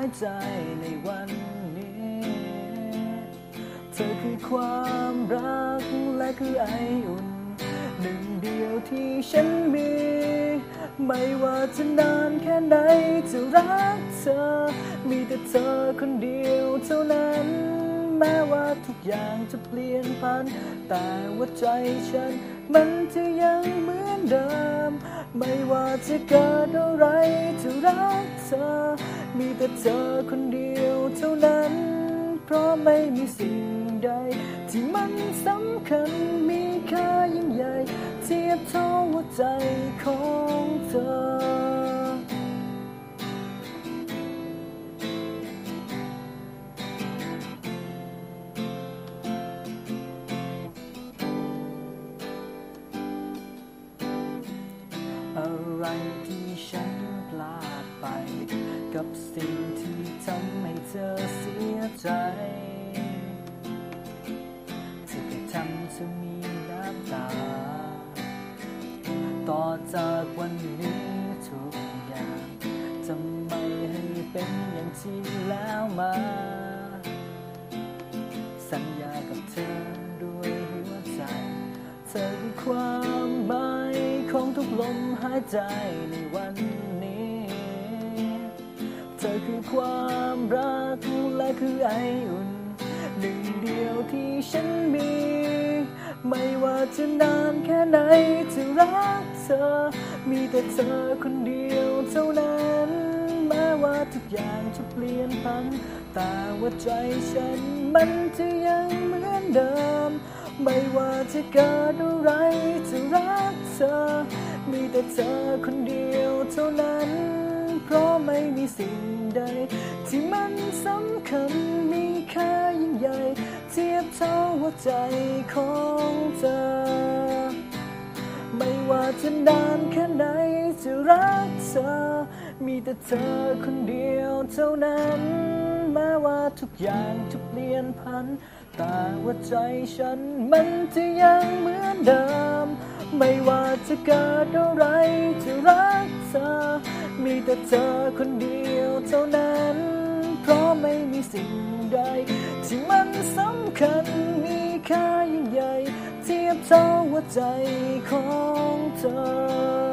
ายใจในวันนี้ เธอคือความรักและคือไออุ่น หนึ่งเดียวที่ฉันมี ไม่ว่าจะนานแค่ไหนจะรักเธอ มีแต่เธอคนเดียวเท่านั้นแม้ว่าทุกอย่างจะเปลี่ยนพัน แต่ว่าใจฉัน มันจะยังเหมือนเดิม ไม่ว่าจะเกิดอะไรจะรักเธอ มีแต่เธอคนเดียวเท่านั้น เพราะไม่มีสิ่งใด ที่มันสำคัญมีค่ายิ่งใหญ่ เทียบเท่าหัวใจของเธออะไรที่ฉัน กับสิ่งที่ทำให้เธอเสียใจที่เคยทำเธอมีน้ำตา ต่อจากวันนี้ทุกอย่างจะไม่ให้เป็นอย่างที่แล้วมา สัญญากับเธอด้วยหัวใจ เธอคือความหมายของทุกลมหายใจในวันนี้ เธอคือความรักและคือไออุ่นหนึ่งเดียวที่ฉันมี ไม่ว่าจะนานแค่ไหนจะรักเธอ มีแต่เธอคนเดียวเท่านั้นแม้ว่าทุกอย่างจะเปลี่ยนพันแต่ว่าใจฉันมันจะยังเหมือนเดิม ไม่ว่าจะเกิดอะไรจะรักเธอ มีแต่เธอคนเดียวเท่านั้น เพราะไม่มีสิ่งใด ที่มันสำคัญมีค่ายิ่งใหญ่ เทียบเท่าหัวใจของเธอ ไม่ว่าจะนานแค่ไหนจะรักเธอ มีแต่เธอคนเดียวเท่านั้นแม้ว่าทุกอย่างจะเปลี่ยนพัน แต่ว่าใจฉันมันจะยังเหมือนเดิม ไม่ว่าจะเกิดอะไรจะรักเธอ มีแต่เธอคนเดียวเท่านั้น เพราะไม่มีสิ่งใด ที่มันสำคัญมีค่ายิ่งใหญ่ เทียบเท่าหัวใจของเธอ